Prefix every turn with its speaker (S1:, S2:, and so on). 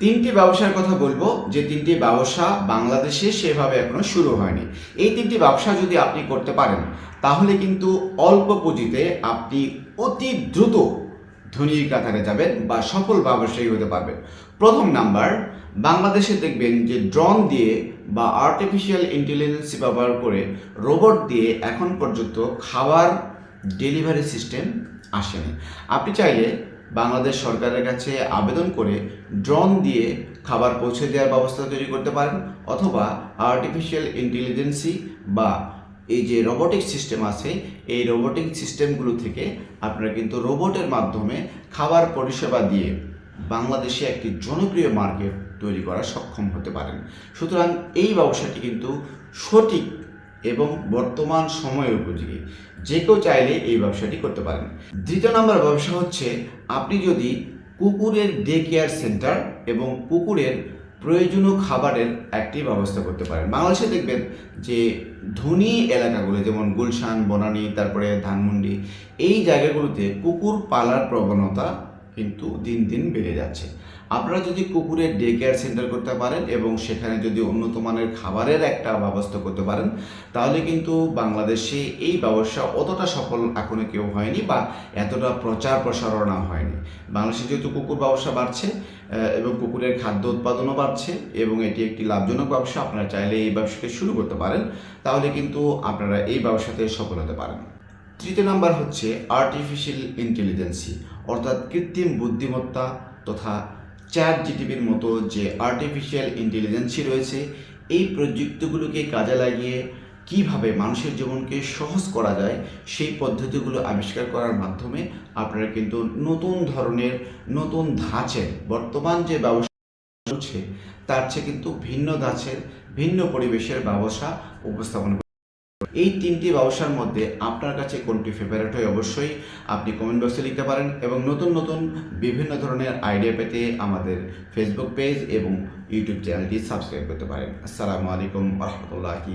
S1: তিনটি ব্যবসার কথা বলব। যে তিনটি ব্যবসা বাংলাদেশে সেভাবে এখনও শুরু হয়নি। এই তিনটি ব্যবসা যদি আপনি করতে পারেন, তাহলে কিন্তু অল্প পুঁজিতে আপনি অতি দ্রুত ধনীর কাতারে যাবেন বা সফল ব্যবসায়ী হতে পারবেন। প্রথম নাম্বার, বাংলাদেশে দেখবেন যে ড্রোন দিয়ে বা আর্টিফিশিয়াল ইন্টেলিজেন্স ব্যবহার করে রোবট দিয়ে এখন পর্যন্ত খাবার ডেলিভারি সিস্টেম আসেনি। আপনি চাইলে বাংলাদেশ সরকারের কাছে আবেদন করে ড্রোন দিয়ে খাবার পৌঁছে দেওয়ার ব্যবস্থা তৈরি করতে পারেন অথবা আর্টিফিশিয়াল ইন্টেলিজেন্সি বা এই যে রোবোটিক সিস্টেম আছে, এই রোবোটিক সিস্টেমগুলো থেকে আপনারা কিন্তু রোবটের মাধ্যমে খাবার পরিষেবা দিয়ে বাংলাদেশে একটি জনপ্রিয় মার্কেট তৈরি করা সক্ষম হতে পারেন। সুতরাং এই ব্যবসাটি কিন্তু সঠিক এবং বর্তমান সময় উপযোগী। যে কেউ চাইলে এই ব্যবসাটি করতে পারেন। দ্বিতীয় নম্বর ব্যবসা হচ্ছে, আপনি যদি কুকুরের ডে কেয়ার সেন্টার এবং কুকুরের প্রয়োজনীয় খাবারের একটি ব্যবস্থা করতে পারেন। বাংলাদেশে দেখবেন যে ধনী এলাকাগুলো, যেমন গুলশান, বনানী, তারপরে ধানমন্ডি, এই জায়গাগুলোতে কুকুর পালার প্রবণতা কিন্তু দিন দিন বেড়ে যাচ্ছে। আপনারা যদি কুকুরের ডে কেয়ার সেন্টার করতে পারেন এবং সেখানে যদি উন্নত মানের খাবারের একটা ব্যবস্থা করতে পারেন, তাহলে কিন্তু বাংলাদেশে এই ব্যবসা অতটা সফল এখনও কেউ হয়নি বা এতটা প্রচার প্রসারণা হয়নি। বাংলাদেশে যেহেতু কুকুর ব্যবসা বাড়ছে এবং কুকুরের খাদ্য উৎপাদনও বাড়ছে এবং এটি একটি লাভজনক ব্যবসা, আপনারা চাইলে এই ব্যবসাকে শুরু করতে পারেন, তাহলে কিন্তু আপনারা এই ব্যবসাতে সফল হতে পারেন। তৃতীয় নাম্বার হচ্ছে আর্টিফিশিয়াল ইন্টেলিজেন্সি অর্থাৎ কৃত্রিম বুদ্ধিমত্তা তথা চ্যাট জিটিভির মতো যে আর্টিফিশিয়াল ইন্টেলিজেন্সি রয়েছে, এই প্রযুক্তিগুলোকে কাজে লাগিয়ে কীভাবে মানুষের জীবনকে সহজ করা যায়, সেই পদ্ধতিগুলো আবিষ্কার করার মাধ্যমে আপনারা কিন্তু নতুন ধরনের, নতুন ধাঁচের, বর্তমান যে ব্যবসা চলছে, তার চেয়ে কিন্তু ভিন্ন ধাঁচের, ভিন্ন পরিবেশের ব্যবসা উপস্থাপন এই তিনটি ব্যবসার মধ্যে আপনার কাছে কোনটি ফেভারিট হয় অবশ্যই আপনি কমেন্ট বক্সে লিখতে পারেন এবং নতুন নতুন বিভিন্ন ধরনের আইডিয়া পেতে আমাদের ফেসবুক পেজ এবং ইউটিউব চ্যানেলটি সাবস্ক্রাইব করতে পারেন। আসসালামু আলাইকুম রহমতুল্লাহি